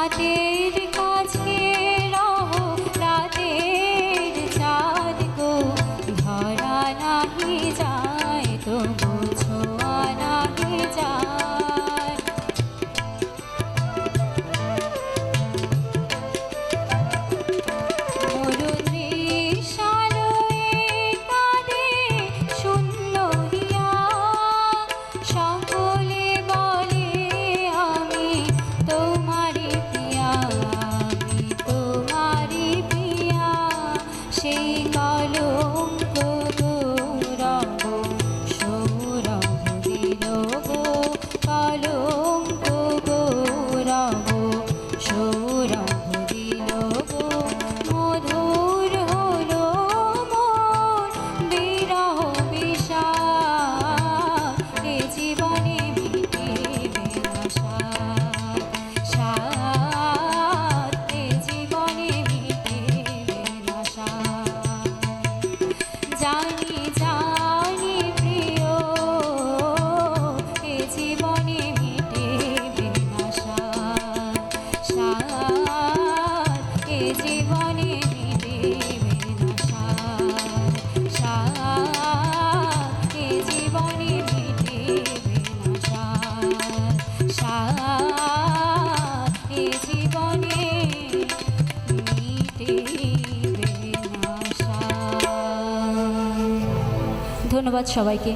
হাতের ধন্যবাদ সবাইকে।